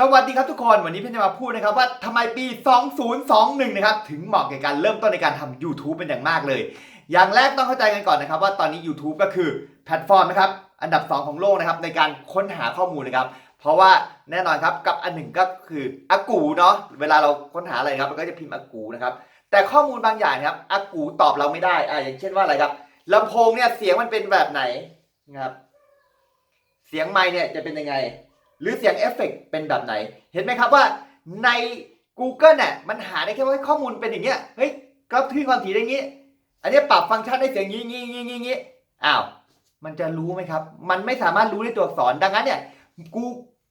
สวัสดีครับทุกคนวันนี้เพี่จะมาพูดนะครับว่าทำไมปี 2021 นะครับถึงเหมาะแก่การเริ่มต้นในการทำ YouTube เป็นอย่างมากเลย อย่างแรกต้องเข้าใจกันก่อนนะครับว่าตอนนี้ YouTube ก็คือแพลตฟอร์มนะครับอันดับ 2 ของโลกนะครับในการค้นหาข้อมูลนะครับเพราะว่าแน่นอนครับกับอันหนึ่งก็คืออากูเนาะเวลาเราค้นหาอะไรครับเราก็จะพิมพ์อากูนะครับแต่ข้อมูลบางอย่างครับอากูตอบเราไม่ได้อ่าอย่างเช่นว่าอะไรครับลำโพงเนี่ยเสียงมันเป็นแบบไหนนะครับเสียงไมค์เนี่ยจะเป็นยังไง หรือเสียงเอฟเฟกต์เป็นแบบไหน เห็นไหมครับว่าใน Google เนี่ยมันหาได้แค่ว่าข้อมูลเป็นอย่างเงี้ยเฮ้ยกราฟที่ความถี่ได้งี้ อันนี้ปรับฟังก์ชันได้เสียงงี้งี้งี้งี้งี้อ้าวมันจะรู้ไหมครับ มันไม่สามารถรู้ด้ตัวอักษรดังนั้นเนี่ยกู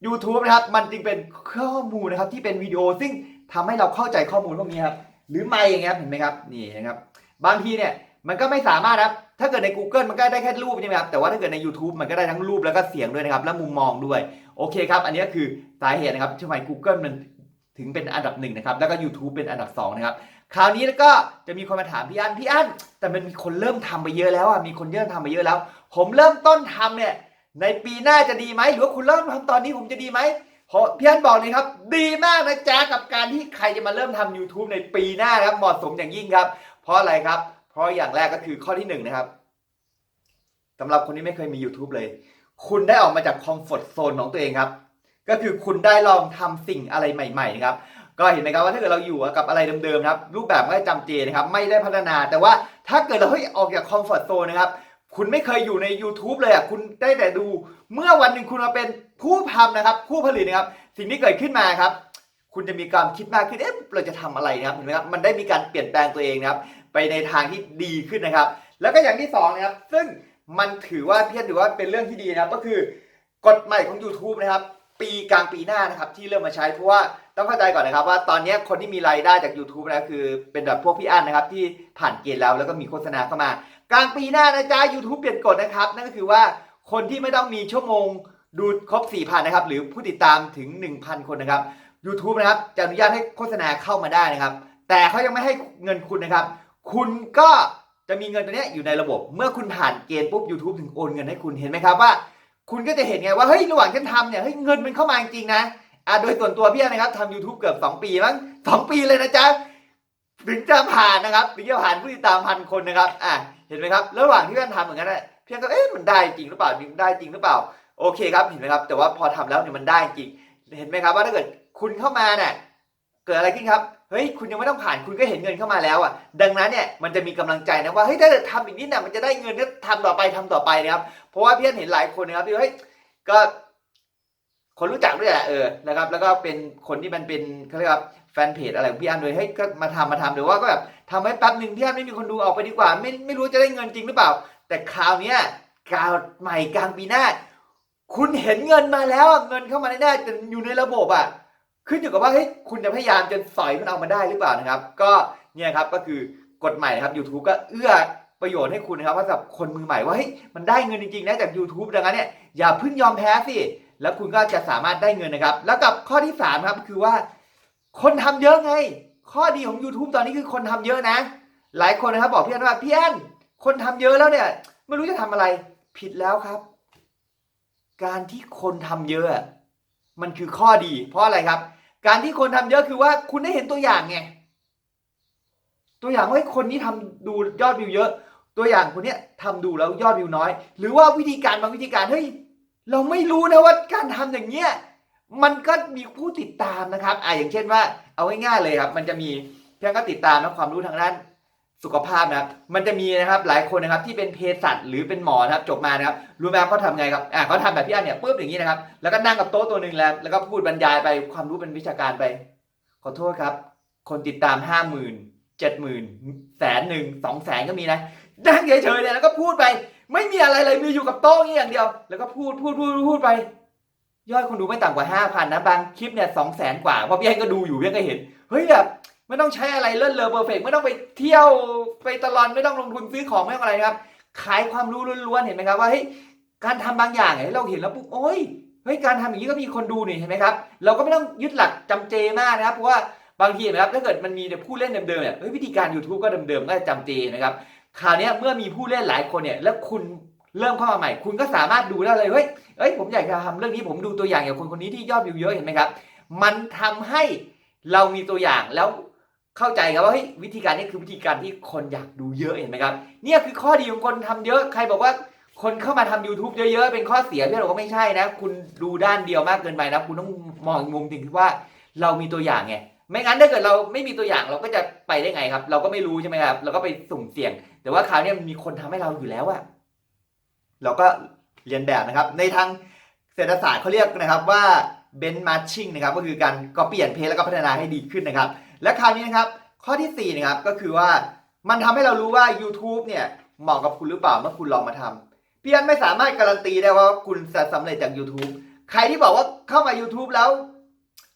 YouTube นะครับ มันจึงเป็นข้อมูลนะครับที่เป็นวิดีโอซึ่งทำให้เราเข้าใจข้อมูลพวกนี้ครับหรือไม่อย่างเงี้ยเห็นไหมครับนี่นะครับ บางทีเนี่ย มันก็ไม่สามารถนะครับ ถ้าเกิดใน Google มันก็ได้แค่รูปใช่ไหมครับ แต่ว่าถ้าเกิดใน YouTube มันก็ได้ทั้งรูปแล้วก็เสียงด้วยนะครับ และมุมมองด้วย โอเคครับ อันนี้ก็คือสาเหตุนะครับทำไม Google มันถึงเป็นอันดับหนึ่งนะครับ แล้วก็ YouTube เป็นอันดับสองนะครับ คราวนี้แล้วก็จะมีคนมาถามพี่อั้นพี่อั้นแต่มันมีคนเริ่มทำไปเยอะแล้วอะ มีคนเริ่มทำไปเยอะแล้ว ผมเริ่มต้นทำเนี่ย ในปีหน้าจะดีไหม หรือว่าคุณเริ่มทำตอนนี้ผมจะดีไหมเพราะพี่อั้นบอกเลยครับ ดีมากนะจ๊ะกับการที่ใครจะมาเริ่มทำ YouTube ในปีหน้านะครับ เหมาะสมอย่างยิ่งครับ เพราะอะไรครับ เพราะอย่างแรกก็คือข้อที่หนึ่งนะครับสำหรับคนที่ไม่เคยมี YouTube เลย คุณได้ออกมาจากคอมฟอร์ทโซนของตัวเองครับ ก็คือคุณได้ลองทำสิ่งอะไรใหม่ๆนะครับก็เห็นไหมครับว่าถ้าเกิดเราอยู่กับอะไรเดิมๆนะครับ รูปแบบก็จำเจนะครับ ไม่ได้พัฒนา แต่ว่าถ้าเกิดเราเฮ้ยออกจากคอมฟอร์ทโซนนะครับ คุณไม่เคยอยู่ใน YouTube เลยอะคุณได้แต่ดู เมื่อวันหนึ่งคุณมาเป็นผู้ทำนะครับ ผู้ผลิตนะครับ สิ่งที่เกิดขึ้นมาครับ คุณจะมีการคิดมากขึ้นเอ๊ะเราจะทำอะไรนะครับเห็นไหมครับมันได้มีการเปลี่ยนแปลงตัวเองนะครับ ไปในทางที่ดีขึ้นนะครับ แล้วก็อย่างที่สองนะครับซึ่งมันถือว่าเพี้ยนถือว่าเป็นเรื่องที่ดีนะครับก็คือกฎใหม่ของ YouTube นะครับ ปีกลางปีหน้านะครับที่เริ่มมาใช้เพราะว่าต้องเข้าใจก่อนนะครับ ว่าตอนนี้คนที่มีรายได้จาก YouTube นะคือเป็นแบบพวกพี่อั้นนะครับที่ผ่านเกณฑ์แล้วแล้วก็มีโฆษณาเข้ามา กลางปีหน้านะจ๊ะ YouTube เปลี่ยนกฎนะครับ นั่นก็คือว่าคนที่ไม่ต้องมีชั่วโมงดูครบ 4,000 นะครับ หรือผู้ติดตามถึง 1,000 คนนะครับ YouTube นะครับจะอนุญาตให้โฆษณาเข้ามาได้นะครับ แต่เขายังไม่ให้เงินคุณนะครับ คุณก็จะมีเงินตัวเนี้ยอยู่ในระบบ เมื่อคุณผ่านเกณฑ์ปุ๊บ YouTube ถึงโอนเงินให้คุณเห็นไหมครับว่า คุณก็จะเห็นไงว่าเฮ้ยระหว่างฉันทำเนี่ยเฮ้ยเงินมันเข้ามาจริงนะอะโดยส่วนตัวพี่นะครับทำ YouTube เกือบ 2 ปีมั้งสองปีเลยนะจ๊ะถึงจะผ่านนะครับถึงจะผ่านผู้ติดตามพันคนนะครับอะเห็นไหมครับ ระหว่างที่พี่ทำเหมือนกันนะพี่ก็เอ๊ะมันได้จริงหรือเปล่ามันได้จริงหรือเปล่าโอเคครับเห็นไหมครับ แต่ว่าพอทำแล้วเนี่ยมันได้จริง เห็นไหมครับว่าถ้าเกิดคุณเข้ามาเนี่ยเกิดอะไรขึ้นครับ เฮ้ยคุณยังไม่ต้องผ่านคุณก็เห็นเงินเข้ามาแล้วอะดังนั้นเนี่ยมันจะมีกำลังใจนะว่าเฮ้ยถ้าเกิดทำอีกนิดน่ะมันจะได้เงินก็ทำต่อไปทำต่อไปนะครับ เพราะว่าพี่เห็นหลายคนนะครับที่เฮ้ยก็คนรู้จักด้วยแหละเออนะครับ แล้วก็เป็นคนที่มันเป็นเขาเรียกว่าแฟนเพจอะไรของพี่อันเลยเฮ้ยก็มาทำมาทำหรือว่าก็แบบทำไว้แป๊บหนึ่งพี่อันไม่มีคนดูออกไปดีกว่า ไม่ไม่รู้จะได้เงินจริงหรือเปล่า แต่คราวเนี้ยกาวใหม่กลางปีหน้า คุณเห็นเงินมาแล้วเงินเข้ามาแน่ๆแต่อยู่ในระบบอะ ขึ้นอยู่กับว่าเฮ้ยคุณจะพยายามจนสอยมันเอามาได้หรือเปล่านะครับ ก็เนี่ยครับก็คือกฎใหม่นะครับ YouTube ก็เอื้อประโยชน์ให้คุณนะครับว่าสำหรับคนมือใหม่ว่าเฮ้ยมันได้เงินจริงๆนะจาก YouTube ดังนั้นเนี่ยอย่าเพิ่งยอมแพ้สิแล้วคุณก็จะสามารถได้เงินนะครับ แล้วกับข้อที่3ครับคือว่า คนทำเยอะไง ข้อดีของ YouTube ตอนนี้คือคนทำเยอะนะ หลายคนนะครับบอกพี่อันว่าพี่อันคนทำเยอะแล้วเนี่ย ไม่รู้จะทำอะไรผิดแล้วครับ การที่คนทำเยอะ มันคือข้อดี เพราะอะไรครับ การที่คนทำเยอะคือว่าคุณได้เห็นตัวอย่างไง ตัวอย่างว่าเฮ้คนนี้ทำดูยอดวิวเยอะ ตัวอย่างคนเนี้ยทำดูแล้วยอดวิวน้อย หรือว่าวิธีการบางวิธีการเฮ้ยเราไม่รู้นะว่าการทำอย่างเงี้ยมันก็มีผู้ติดตามนะครับอ่าอย่างเช่นว่า เอาง่ายๆเลยครับ มันจะมีเพียงก็ติดตามนะความรู้ทางด้าน สุขภาพนะครับ มันจะมีนะครับหลายคนนะครับที่เป็นเภสัชหรือเป็นหมอนะครับจบมานะครับรู้ไหมครับเขาทำไงครับอ่าเขาทำแบบพี่อันเนี่ยปุ๊บอย่างนี้นะครับ แล้วก็นั่งกับโต๊ะตัวหนึ่งแล้ว แล้วก็พูดบรรยายไปความรู้เป็นวิชาการไป ขอโทษครับ คนติดตามห้าหมื่นเจ็ดหมื่นแสนหนึ่งสองแสนก็มีนะนั่งเฉยๆเนี่ยแล้วก็พูดไป ไม่มีอะไรเลยมีอยู่กับโต๊ะอย่างนี้อย่างเดียว แล้วก็พูดพูดพูดพูดไป ยอดคนดูไม่ต่ำกว่าห้าพันนะบางคลิปเนี่ยสองแสนกว่าเพราะพี่อันก็ดูอยู่พี่อันก็เห็นเฮ้ยแบบ ไม่ต้องใช้อะไรเลิศเลอเพอร์เฟกไม่ต้องไปเที่ยวไปตลอดไม่ต้องลงทุนซื้อของไม่ต้องอะไรนะครับ ขายความรู้ล้วนๆเห็นไหมครับว่าเฮ้ยการทำบางอย่างเนี่ยเราเห็นแล้วปุ๊บโอ้ยเฮ้ยการทำอย่างนี้ก็มีคนดูนี่เห็นไหมครับ เราก็ไม่ต้องยึดหลักจำเจมากนะครับเพราะว่าบางทีนะครับถ้าเกิดมันมีแต่ผู้เล่นเดิมๆเนี่ยเฮ้ยวิธีการ YouTube ก็เดิมๆก็จำเจนะครับคราวนี้เมื่อมีผู้เล่นหลายคนเนี่ยแล้วคุณเริ่มเข้ามาใหม่ คุณก็สามารถดูได้เลยเฮ้ยเอ้ยผมอยากจะทำเรื่องนี้ผมดูตัวอย่างอย่างคนคนนี้ที่ยอดวิวเยอะเห็นไหมครับ มันทำให้เรามีตัวอย่างแล้ว เข้าใจครับว่าเฮ้ยวิธีการนี้คือวิธีการที่คนอยากดูเยอะเห็นไหมครับเนี่ยคือข้อดีของคนทำเยอะใครบอกว่าคนเข้ามาทำ YouTube เยอะๆ เป็นข้อเสียพี่เราก็ไม่ใช่นะ คุณดูด้านเดียวมากเกินไปนะ คุณต้องมองมุมถึงที่ว่าเรามีตัวอย่างไง ไม่งั้นถ้าเกิดเราไม่มีตัวอย่างเราก็จะไปได้ไงครับ เราก็ไม่รู้ใช่ไหมครับ เราก็ไปสุ่มเสี่ยง แต่ว่าคราวนี้มันมีคนทำให้เราอยู่แล้วอะเราก็เรียนแบบนะครับ ในทางเศรษฐศาสตร์เขาเรียกนะครับว่า benchmarking นะครับ ก็คือการก็เปลี่ยนเพจแล้วก็พัฒนาให้ดีขึ้นนะครับ และคราวนี้นะครับ ข้อที่4นะครับก็คือว่ามันทำให้เรารู้ว่า YouTube เนี่ยเหมาะกับคุณหรือเปล่าเมื่อคุณลองมาทำพี่อันไม่สามารถการันตีได้ว่าคุณจะสำเร็จจาก YouTube ใครที่บอกว่าเข้ามา YouTube แล้ว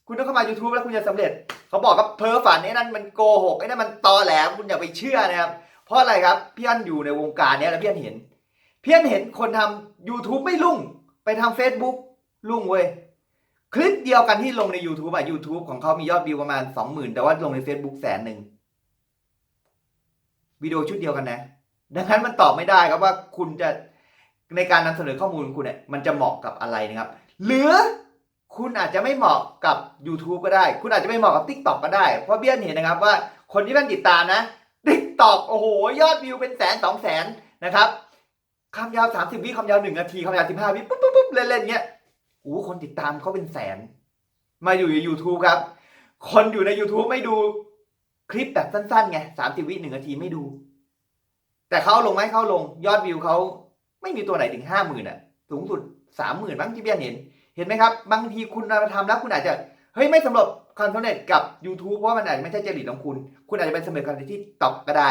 คุณต้องเข้ามา YouTube แล้วคุณจะสำเร็จ เขาบอกกับเพ้อฝันไอ้นั่นมันโกหกไอ้นั่นมันตอแหลคุณอย่าไปเชื่อนะครับ เพราะอะไรครับพี่อันอยู่ในวงการเนี้ยแล้วพี่อันเห็นพี่อันเห็นคนทำ YouTube ไม่รุ่งไปทำ Facebook รุ่งเว้ย คลิปเดียวกันที่ลงใน YouTube อะ YouTube ของเขามียอดวิวประมาณ20,000แต่ว่าลงใน Facebook แสนหนึ่งวิดีโอชุดเดียวกันนะ ดังนั้นมันตอบไม่ได้ครับว่าคุณจะในการนำเสนอข้อมูลของคุณเนี่ยมันจะเหมาะกับอะไรนะครับ หรือคุณอาจจะไม่เหมาะกับ YouTube ก็ได้ คุณอาจจะไม่เหมาะกับ TikTok ก็ได้ เพราะเบี้ยนเห็นนะครับว่าคนที่เบี้ยนติดตามนะ TikTok โอ้โห ยอดวิวเป็นแสนสองแสนนะครับคำยาว 30 วิคำยาว 1 นาทีคำยาว 15 วิปุ๊บปุ๊บปุ๊บเล่นๆเงี้ย โอ้คนติดตามเขาเป็นแสน มาอยู่ใน YouTube ครับ คนอยู่ใน YouTube ไม่ดูคลิปแบบสั้นๆไง30วิหนึ่งนาทีไม่ดู แต่เขาลงไหมเขาลง ยอดวิวเขาไม่มีตัวไหนถึงห้าหมื่นอะสูงสุดสามหมื่นบ้างที่เบียนเห็น เห็นไหมครับ บางทีคุณมาทำแล้วคุณอาจจะ เฮ้ย ไม่สำเร็จความสำเร็จกับ YouTube เพราะมันอาจจะไม่ใช่จริตของคุณ คุณอาจจะเป็นสำเร็จความสำเร็จที่ตอกก็ได้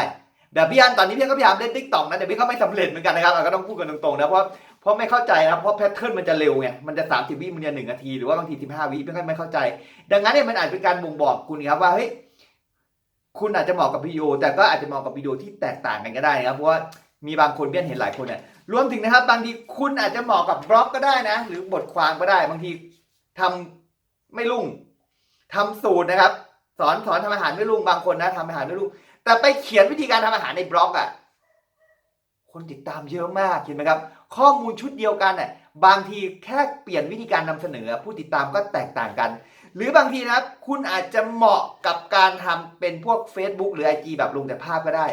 เดี๋ยวพี่อันตอนนี้พี่ก็พยายามเล่นติ๊กต็อกนะแต่พี่ก็ไม่สำเร็จเหมือนกันนะครับเราก็ต้องพูดกันตรงๆนะเพราะ เพราะไม่เข้าใจนะเพราะแพทเทิร์นมันจะเร็วไงมันจะ 30 วิมันจะหนึ่งนาทีหรือว่าบางที15วิพี่ก็ไม่เข้าใจ ดังนั้นเนี่ยมันอาจเป็นการบ่งบอกคุณครับว่าเฮ้ยคุณอาจจะเหมาะกับวิดีโอ แต่ก็อาจจะเหมาะกับวิดีโอที่แตกต่างกันก็ได้นะครับเพราะว่ามีบางคนเบี้ยนเห็นหลายคนเนี่ยรวมถึงนะครับ บางทีคุณอาจจะเหมาะกับบล็อกก็ได้นะ หรือบทความก็ได้ บางทีทำไม่รุ่งทำสูตรนะครับ สอนสอนทำอาหารไม่รุ่งบางคนนะทำอาหารไม่รุ่งแต่ไปเขียนวิธีการทำอาหารในบล็อกอะ่ะคนติดตามเยอะมากเห็นไหมครับ ข้อมูลชุดเดียวกันน่ะบางทีแค่เปลี่ยนวิธีการนำเสนอ ผู้ติดตามก็แตกต่างกัน หรือบางทีนะครับคุณอาจจะเหมาะกับการทำเป็นพวก Facebook หรือ IG แบบลงแต่ภาพก็ได้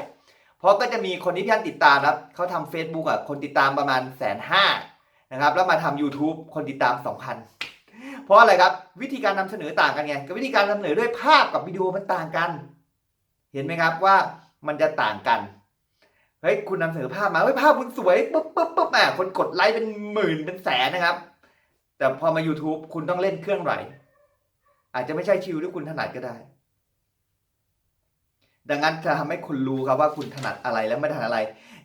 เพราะก็จะมีคนที่พี่อันติดตามครับเขาทำ Facebook อะคนติดตามประมาณแสนห้านะครับแล้วมาทำ YouTube คนติดตาม 2,000 เพราะอะไรครับวิธีการนำเสนอต่างกันไงกับวิธีการนำเสนอด้วยภาพกับวิดีโอมันต่างกัน เห็นไหมครับว่ามันจะต่างกัน เฮ้ยคุณนำเสนอภาพมาเฮ้ยภาพคุณสวยปุ๊บปุ๊บปุ๊บอะคนกดไลค์เป็นหมื่นเป็นแสนนะครับ แต่พอมา YouTube คุณต้องเล่นเครื่องไหวอาจจะไม่ใช่ชิวที่คุณถนัดก็ได้ ดังนั้นจะทำให้คุณรู้ครับว่าคุณถนัดอะไรและไม่ถนัดอะไร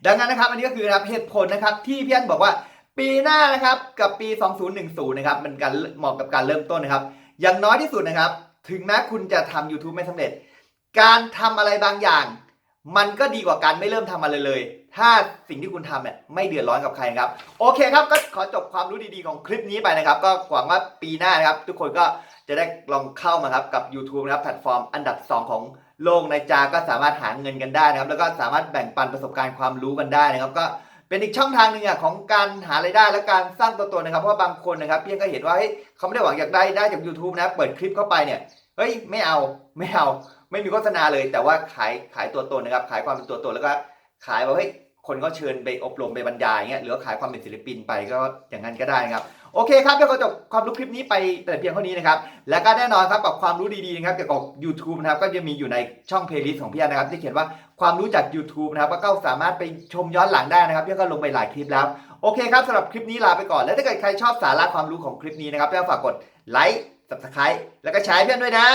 ดังนั้นนะครับ อันนี้ก็คือนะครับเหตุผลนะครับที่พี่อันบอกว่า ปีหน้านะครับกับปี 2010 นะครับมันการเหมาะกับการเริ่มต้นนะครับ อย่างน้อยที่สุดนะครับ ถึงแม้คุณจะทำ YouTube ไม่สำเร็จ การทำอะไรบางอย่าง มันก็ดีกว่าการไม่เริ่มทำอะไรเลย ถ้าสิ่งที่คุณทำเนี่ยไม่เดือดร้อนกับใครครับ โอเคครับ ก็ขอจบความรู้ดีๆของคลิปนี้ไปนะครับ ก็หวังว่าปีหน้านะครับ ทุกคนก็จะได้ลองเข้ามาครับกับ YouTube นะครับแพลตฟอร์มอันดับ 2 ของโลกในจาก็สามารถหาเงินกันได้นะครับ แล้วก็สามารถแบ่งปันประสบการณ์ความรู้กันได้นะครับ ก็เป็นอีกช่องทางหนึ่งอะของการหารายได้และการสร้างตัวตนนะครับ เพราะว่าบางคนนะครับเพียงก็เห็นว่าเฮ้ยเขาไม่ได้หวังอยากได้ได้จาก YouTube นะ เปิดคลิปเข้าไปเนี่ย เฮ้ยไม่เอาไม่เอา ไม่มีโฆษณาเลยแต่ว่าขายขายตัวตนนะครับ ขายความเป็นตัวตนแล้วก็ขายว่าเฮ้ยคนก็เชิญไปอบรมไปบรรยายเงี้ยหรือว่าขายความเป็นศิลปินไปก็อย่างนั้นก็ได้นะครับโอเคครับเดี๋ยวก็จบความรู้คลิปนี้ไปแต่เพียงเท่านี้นะครับ แล้วก็แน่นอนครับกับความรู้ดีๆนะครับเกี่ยวกับ YouTube นะครับก็จะมีอยู่ในช่องเพลย์ลิสต์ของพี่อันนะครับที่เขียนว่าความรู้จาก YouTube นะครับก็สามารถไปชมย้อนหลังได้นะครับพี่อนก็ลงไปหลายคลิปแล้วโอเคครับสำหรับคลิปนี้ลาไปก่อน แล้วถ้าเกิดใครชอบสาระความรู้ของคลิปนี้นะครับก็ฝากกดไลค์ subscribe แล้วก็แชร์เพื่อนด้วยนะ